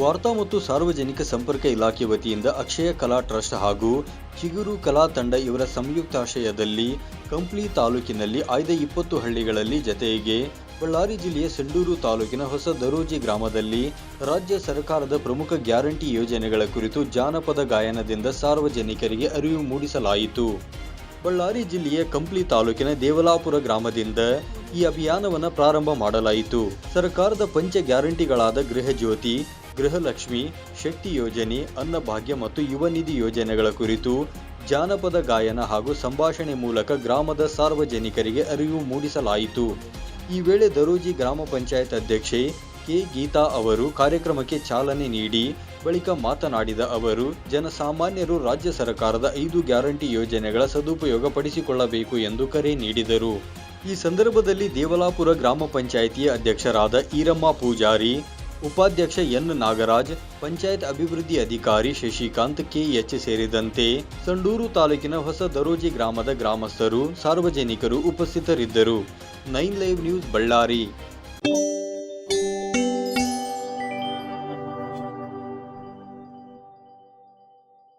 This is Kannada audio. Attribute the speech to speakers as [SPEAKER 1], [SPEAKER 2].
[SPEAKER 1] ವಾರ್ತಾ ಮತ್ತು ಸಾರ್ವಜನಿಕ ಸಂಪರ್ಕ ಇಲಾಖೆ ವತಿಯಿಂದ ಅಕ್ಷಯ ಕಲಾ ಟ್ರಸ್ಟ್ ಹಾಗೂ ಚಿಗುರು ಕಲಾ ತಂಡ ಇವರ ಸಂಯುಕ್ತಾಶ್ರಯದಲ್ಲಿ ಕಂಪ್ಲಿ ತಾಲೂಕಿನಲ್ಲಿ ಆಯ್ದ ಇಪ್ಪತ್ತು ಹಳ್ಳಿಗಳಲ್ಲಿ ಜತೆಗೆ ಬಳ್ಳಾರಿ ಜಿಲ್ಲೆಯ ಸಂಡೂರು ತಾಲೂಕಿನ ಹೊಸ ದರೋಜಿ ಗ್ರಾಮದಲ್ಲಿ ರಾಜ್ಯ ಸರ್ಕಾರದ ಪ್ರಮುಖ ಗ್ಯಾರಂಟಿ ಯೋಜನೆಗಳ ಕುರಿತು ಜಾನಪದ ಗಾಯನದಿಂದ ಸಾರ್ವಜನಿಕರಿಗೆ ಅರಿವು ಮೂಡಿಸಲಾಯಿತು. ಬಳ್ಳಾರಿ ಜಿಲ್ಲೆಯ ಕಂಪ್ಲಿ ತಾಲೂಕಿನ ದೇವಲಾಪುರ ಗ್ರಾಮದಿಂದ ಈ ಅಭಿಯಾನವನ್ನು ಪ್ರಾರಂಭ ಮಾಡಲಾಯಿತು. ಸರ್ಕಾರದ ಪಂಚ ಗ್ಯಾರಂಟಿಗಳಾದ ಗೃಹ ಜ್ಯೋತಿ ಗೃಹಲಕ್ಷ್ಮಿ ಶಕ್ತಿ ಯೋಜನೆ ಅನ್ನಭಾಗ್ಯ ಮತ್ತು ಯುವ ನಿಧಿ ಯೋಜನೆಗಳ ಕುರಿತು ಜಾನಪದ ಗಾಯನ ಹಾಗೂ ಸಂಭಾಷಣೆ ಮೂಲಕ ಗ್ರಾಮದ ಸಾರ್ವಜನಿಕರಿಗೆ ಅರಿವು ಮೂಡಿಸಲಾಯಿತು. ಈ ವೇಳೆ ದರೋಜಿ ಗ್ರಾಮ ಪಂಚಾಯತ್ ಅಧ್ಯಕ್ಷೆ ಕೆ. ಗೀತಾ ಅವರು ಕಾರ್ಯಕ್ರಮಕ್ಕೆ ಚಾಲನೆ ನೀಡಿ ಬಳಿಕ ಮಾತನಾಡಿದ ಅವರು, ಜನಸಾಮಾನ್ಯರು ರಾಜ್ಯ ಸರ್ಕಾರದ ಐದು ಗ್ಯಾರಂಟಿ ಯೋಜನೆಗಳ ಸದುಪಯೋಗ ಪಡಿಸಿಕೊಳ್ಳಬೇಕು ಎಂದು ಕರೆ ನೀಡಿದರು. ಈ ಸಂದರ್ಭದಲ್ಲಿ ದೇವಲಾಪುರ ಗ್ರಾಮ ಪಂಚಾಯಿತಿಯ ಅಧ್ಯಕ್ಷರಾದ ಈರಮ್ಮ ಪೂಜಾರಿ, ಉಪಾಧ್ಯಕ್ಷ ಎನ್ ನಾಗರಾಜ್, ಪಂಚಾಯತ್ ಅಭಿವೃದ್ಧಿ ಅಧಿಕಾರಿ ಶಶಿಕಾಂತ್ ಕೆಎಚ್ ಸೇರಿದಂತೆ ಸಂಡೂರು ತಾಲೂಕಿನ ಹೊಸ ದರೋಜಿ ಗ್ರಾಮದ ಗ್ರಾಮಸ್ಥರು, ಸಾರ್ವಜನಿಕರು ಉಪಸ್ಥಿತರಿದ್ದರು. Nine live news Ballari.